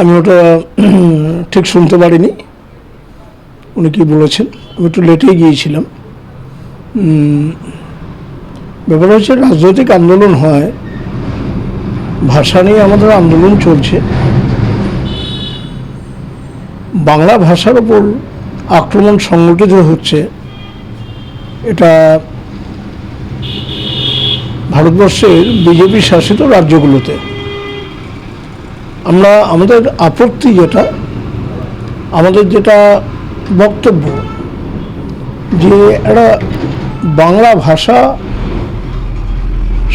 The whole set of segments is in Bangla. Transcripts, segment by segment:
আমি ওটা, ঠিক শুনতে পারিনি। উনি কি বলেছেন? আমি একটু লেটেই গিয়েছিলাম। ব্যাপার হচ্ছে রাজনৈতিক আন্দোলন হয়। ভাষা নিয়ে আমাদের আন্দোলন চলছে। বাংলা ভাষার ওপর আক্রমণ সংগঠিত হচ্ছে। এটা ভারতবর্ষের বিজেপি শাসিত রাজ্যগুলোতে। আমরা, আমাদের আপত্তি যেটা, আমাদের যেটা বক্তব্য যে একটা বাংলা ভাষা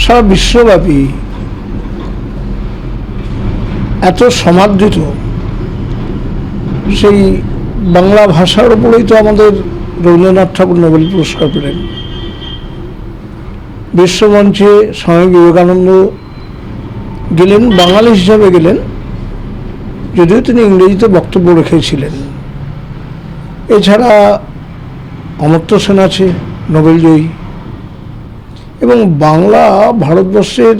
সারা বিশ্বব্যাপী এত সমাদৃত, সেই বাংলা ভাষার উপরেই তো আমাদের রবীন্দ্রনাথ ঠাকুর নোবেল পুরস্কার পেলেন। বিশ্বমঞ্চে স্বামী বিবেকানন্দ গেলেন, বাঙালি হিসাবে গেলেন যদিও তিনি ইংরেজিতে বক্তব্য রেখেছিলেন। এছাড়া অমর্ত্য সেন আছে নোবেলজয়ী এবং বাংলা ভারতবর্ষের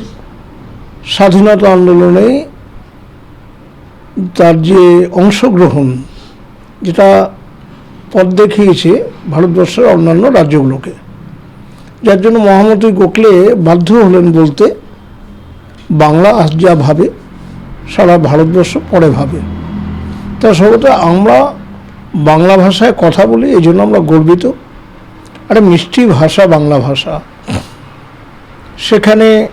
স্বাধীনতা আন্দোলনে তার যে অংশগ্রহণ, যেটা পথ দেখিয়েছে ভারতবর্ষের অন্যান্য রাজ্যগুলোকে, যার জন্য মহামতি গোখলে বাধ্য হলেন বলতে বাংলা আজ যা ভাবে সারা ভারতবর্ষ পরে ভাবে। তা সবতে আমরা বাংলা ভাষায় কথা বলি, এই জন্য আমরা গর্বিত। আরে মিষ্টি ভাষা, বাংলা ভাষা। সেখানে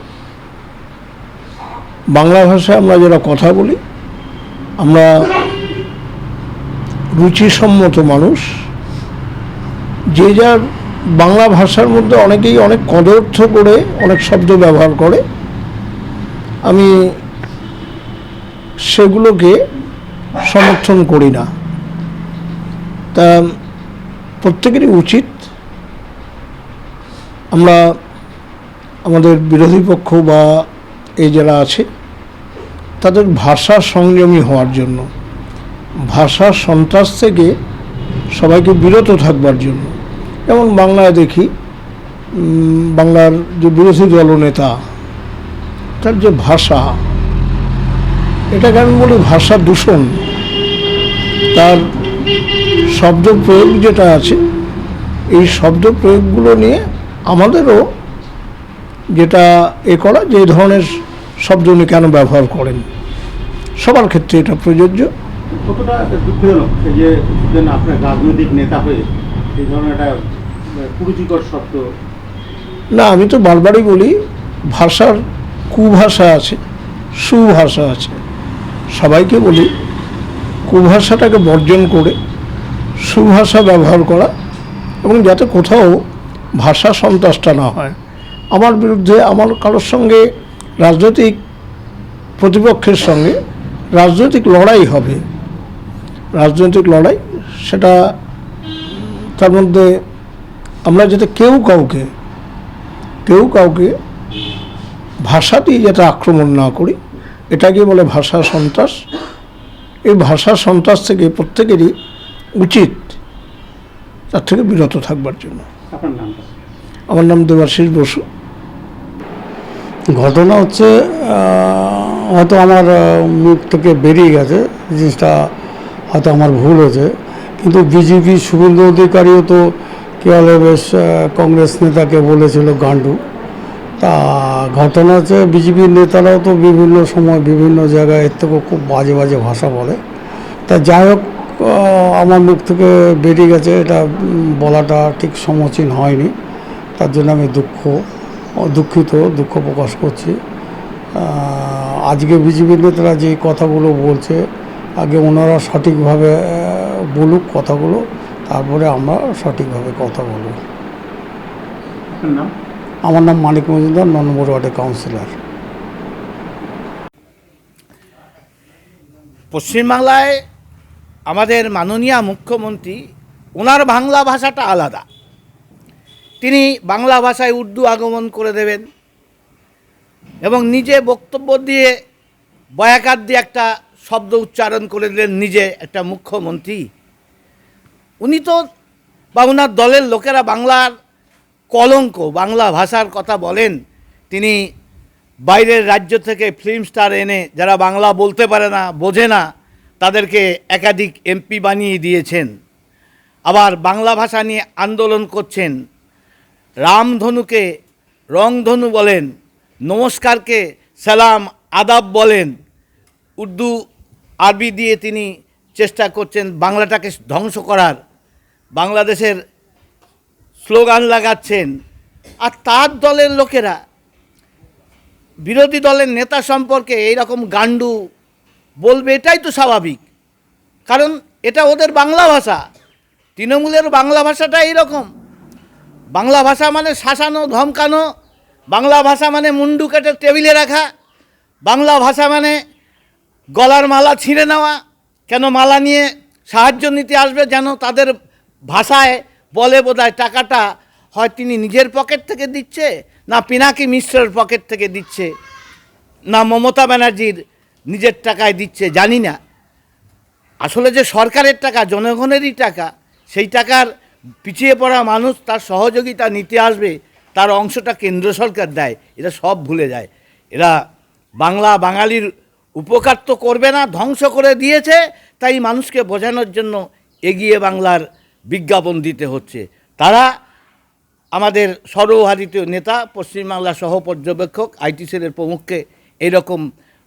বাংলা ভাষায় আমরা যারা কথা বলি, আমরা রুচিসম্মত মানুষ। যে যার বাংলা ভাষার মধ্যে অনেকেই অনেক কদর্থ করে অনেক শব্দ ব্যবহার করে। আমি সেগুলোকে সমর্থন করি না। তা প্রত্যেকেরই উচিত আমরা আমাদের বিরোধী পক্ষ বা এই যারা আছে, তাদের ভাষা সংযমী হওয়ার জন্য, ভাষা সন্ত্রাস থেকে সবাইকে বিরত থাকবার জন্য। যেমন বাংলায় দেখি বাংলার যে বিরোধী দলনেতা, তার যে ভাষা এটাকে আমি বলি ভাষা দূষণ। তার শব্দ প্রয়োগ যেটা আছে এই শব্দ প্রয়োগগুলো নিয়ে আমাদেরও যেটা এ করা যে এই ধরনের শব্দ উনি কেন ব্যবহার করেন। সবার ক্ষেত্রে এটা প্রযোজ্য। কতটা দুঃখজনক এই যে আপনার রাজনৈতিক নেতা হয়ে এই ধরনের একটা কুরুচিকর শব্দ? না আমি তো বারবারই বলি ভাষার কুভাষা আছে সুভাষা আছে। সবাইকে বলি, কুভাষাটাকে বর্জন করে সুভাষা ব্যবহার করা এবং যাতে কোথাও ভাষা সন্ত্রাসটা না হয়। আমার বিরুদ্ধে আমার কারোর সঙ্গে রাজনৈতিক প্রতিপক্ষের সঙ্গে রাজনৈতিক লড়াই হবে। রাজনৈতিক লড়াই, সেটা তার মধ্যে আমরা যাতে কেউ কাউকে কেউ কাউকে ভাষা যাতে আক্রমণ না করি এটাকে বলে ভাষা সন্ত্রাস। এই ভাষা সন্ত্রাস থেকে প্রত্যেকেরই উচিত তার থেকে বিরত থাকবার জন্য। আমার নাম দেবাশিস বসু। ঘটনা হচ্ছে হয়তো আমার মুখ থেকে বেরিয়ে গেছে জিনিসটা হয়তো আমার ভুল হয়েছে। কিন্তু বিজেপি শুভেন্দু অধিকারীও তো কী বলে বেশ কংগ্রেস নেতাকে বলেছিল গান্ডু। তা ঘটনা হচ্ছে বিজেপির নেতারাও তো বিভিন্ন সময় বিভিন্ন জায়গায় এর থেকেও খুব বাজে বাজে ভাষা বলে। তা যাই হোক আমার মুখ থেকে বেরিয়ে গেছে, এটা বলাটা ঠিক সমীচীন হয়নি। তার জন্য আমি দুঃখ, দুঃখিত, দুঃখ প্রকাশ করছি। আজকে বিজেপির নেতারা যে কথাগুলো বলছে, আগে ওনারা সঠিকভাবে বলুক কথাগুলো, তারপরে আমরা সঠিকভাবে কথা বলব। আমার নাম মানিক মজুমদার ন নম্বর ওয়ার্ডের কাউন্সিলর। পশ্চিমবাংলায় আমাদের মাননীয় মুখ্যমন্ত্রী, ওনার বাংলা ভাষাটা আলাদা। তিনি বাংলা ভাষায় উর্দু আগমন করে দেবেন এবং নিজে বক্তব্য দিয়ে বয়াকার দিয়ে একটা শব্দ উচ্চারণ করে দিলেন নিজে একটা মুখ্যমন্ত্রী। উনি তো বা ওনার দলের লোকেরা বাংলার কলঙ্ক, বাংলা ভাষার কথা বলেন, তিনি বাইরের রাজ্য থেকে ফিল্ম স্টার এনে যারা বাংলা বলতে পারে না, বোঝে না, তাদেরকে একাধিক এমপি বানিয়ে দিয়েছেন। আবার বাংলা ভাষা নিয়ে আন্দোলন করছেন। রামধনুকে রংধনু বলেন, নমস্কারকে সালাম আদাব বলেন। উর্দু, আরবি দিয়ে তিনি চেষ্টা করছেন বাংলাটাকে ধ্বংস করার। বাংলাদেশের স্লোগান লাগাচ্ছেন। আর তার দলের লোকেরা, বিরোধী দলের নেতা সম্পর্কে এইরকম গান্ডু বলবে এটাই তো স্বাভাবিক। কারণ এটা ওদের বাংলা ভাষা। তৃণমূলের বাংলা ভাষাটা এইরকম। বাংলা ভাষা মানে শাসানো, ধমকানো। বাংলা ভাষা মানে মুন্ডু কেটে টেবিলে রাখা। বাংলা ভাষা মানে গলার মালা ছিঁড়ে নেওয়া। কেন মালা নিয়ে সাহায্য নিতে আসবে যেন তাদের ভাষায় বলে বোধহয় টাকাটা হয় তিনি নিজের পকেট থেকে দিচ্ছে, না পিনাকি মিশ্রের পকেট থেকে দিচ্ছে, না মমতা ব্যানার্জির নিজের টাকায় দিচ্ছে, জানি না। আসলে যে সরকারের টাকা, জনগণেরই টাকা, সেই টাকার পিছিয়ে পড়া মানুষ তার সহযোগিতা নিতে আসবে, তার অংশটা কেন্দ্র সরকার দেয় এরা সব ভুলে যায়। এরা বাংলা বাঙালির উপকার তো করবে না, ধ্বংস করে দিয়েছে, তাই মানুষকে বোঝানোর জন্য এগিয়ে বাংলার বিজ্ঞাপন দিতে হচ্ছে। তারা আমাদের সর্বভারতীয় নেতা পশ্চিমবাংলা সহ পর্যবেক্ষক, আইটি সেলের প্রমুখকে এরকম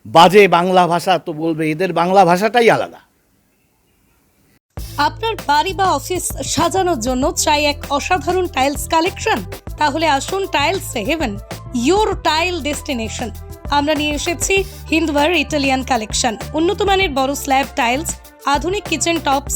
বাজে বাংলা ভাষা তো বলবে, এদের বাংলা ভাষাটাই আলাদা। আপনার বাড়ি বা অফিস সাজানোর জন্য চাই এক অসাধারণ টাইলস কালেকশন? তাহলে আসুন tiles heaven your tile destination. আমরা নিয়ে এসেছি হিন্দওয়ার ইটালিয়ান কালেকশন। উন্নত মানের বড় স্ল্যাব টাইলস, আধুনিক কিচেন টপস